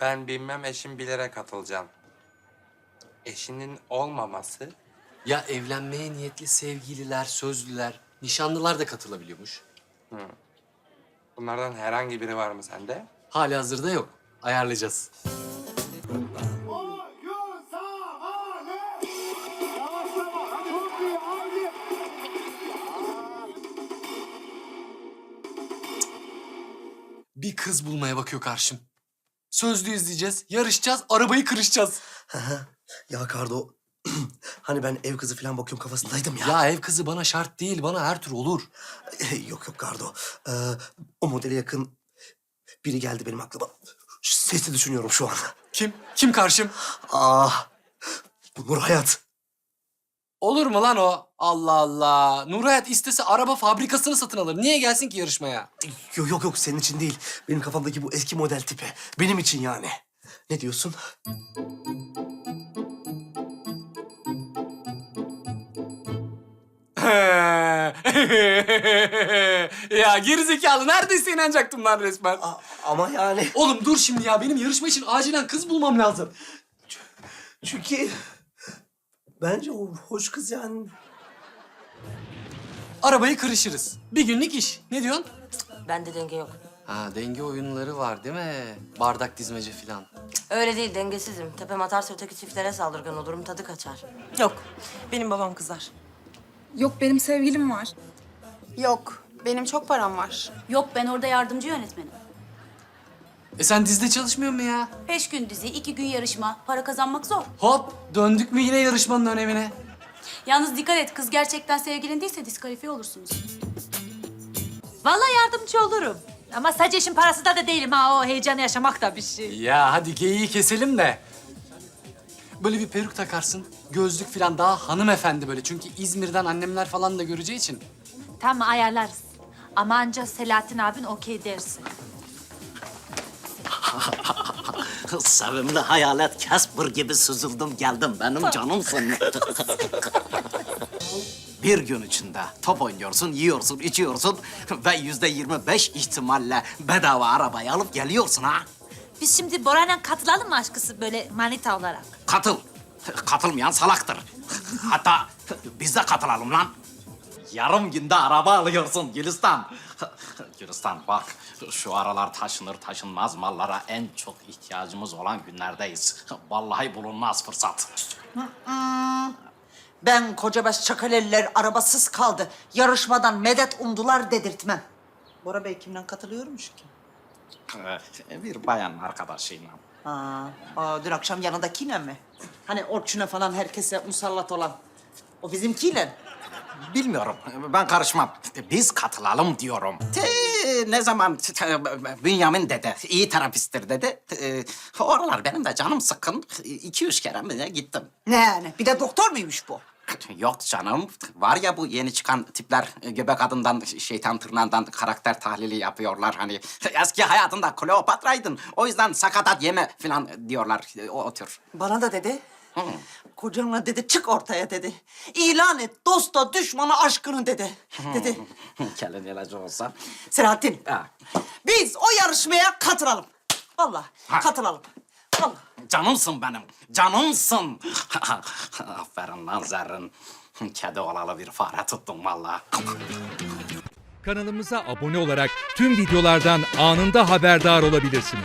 Ben bilmem eşim bilerek katılacağım. Eşinin olmaması Ya evlenmeye niyetli sevgililer, sözlüler, nişanlılar da katılabiliyormuş. bunlardan herhangi biri var mı sende? Hali hazırda yok. Ayarlayacağız. Bir kız bulmaya bakıyor karşım. Sözlü izleyeceğiz, yarışacağız, arabayı kırışacağız. Ya Kardo, hani ben ev kızı falan bakıyorum kafasındaydım ya. Ya ev kızı bana şart değil, bana her tür olur. yok yok Kardo. Ee, o modele yakın biri geldi benim aklıma. Sesi düşünüyorum şu an. Kim? Kim karşım? Ah, Nur Hayat. Olur mu lan o? Allah Allah. Nurhayat istese araba fabrikasını satın alır. Niye gelsin ki yarışmaya? Yok yok yok senin için değil. Benim kafamdaki bu eski model tipi. Benim için yani. Ne diyorsun? ya gerizekalı neredeyse inanacaktım lan resmen. A- ama yani Oğlum dur şimdi ya benim yarışma için acilen kız bulmam lazım. çünkü bence o hoş kız yani. Arabayı kırışırız. Bir günlük iş. Ne diyorsun? Bende denge yok. Ha denge oyunları var değil mi? Bardak dizmece falan. Öyle değil dengesizim. Tepem atarsa öteki çiftlere saldırgan olurum tadı kaçar. Yok. Benim babam kızar. Yok benim sevgilim var. Yok, benim çok param var. Yok ben orada yardımcı yönetmenim. E sen dizide çalışmıyor mu ya? Beş gün dizi, iki gün yarışma. Para kazanmak zor. Hop döndük mü yine yarışmanın önemine? Yalnız dikkat et kız gerçekten sevgilin değilse diskalifiye olursunuz. Vallahi yardımcı olurum. Ama sadece işin parası da, da değilim ha. O heyecanı yaşamak da bir şey. Ya hadi geyiği keselim de. Böyle bir peruk takarsın, gözlük falan daha hanımefendi böyle. Çünkü İzmir'den annemler falan da göreceği için. Tamam ayarlarız. Ama anca Selahattin abin okey dersin. Sevimli hayalet Casper gibi süzüldüm geldim benim canımsın. Bir gün içinde top oynuyorsun, yiyorsun, içiyorsun ve yüzde yirmi beş ihtimalle bedava arabayı alıp geliyorsun ha. Biz şimdi Bora'yla katılalım mı aşkısı böyle manita olarak? Katıl. Katılmayan salaktır. Hatta biz de katılalım lan. Yarım günde araba alıyorsun Gülistan. Gülistan bak şu aralar taşınır taşınmaz mallara en çok ihtiyacımız olan günlerdeyiz. Vallahi bulunmaz fırsat. Ben kocabaş çakaleliler arabasız kaldı. Yarışmadan medet umdular dedirtmem. Bora Bey kimden katılıyormuş ki? Ee, Bir bayan arkadaşıyla. Aa, aa, dün akşam yanındakiyle mi? Hani Orçun'a falan herkese musallat olan. O bizimkiyle. Bilmiyorum. Ben karışmam. Biz katılalım diyorum. Te, ne zaman Bünyamin dedi, iyi terapisttir dedi. Te, oralar benim de canım sıkkın. İki üç kere mi ne gittim. Ne yani? Bir de doktor muymuş bu? Yok canım. Var ya bu yeni çıkan tipler göbek adından, şeytan tırnağından karakter tahlili yapıyorlar. Hani eski hayatında Kleopatra'ydın. O yüzden sakatat yeme falan diyorlar o, o tür. Bana da dedi. Kocanla dedi çık ortaya dedi. İlan et dosta düşmana aşkını dedi. Dedi. Kelin ilacı olsa. Selahattin. Ha. Biz o yarışmaya katılalım. Vallahi Ha. katılalım. Vallahi. Canımsın benim, canımsın. Aferin lan Zerrin. Kedi olalı bir fare tuttum vallahi. Kanalımıza abone olarak tüm videolardan anında haberdar olabilirsiniz.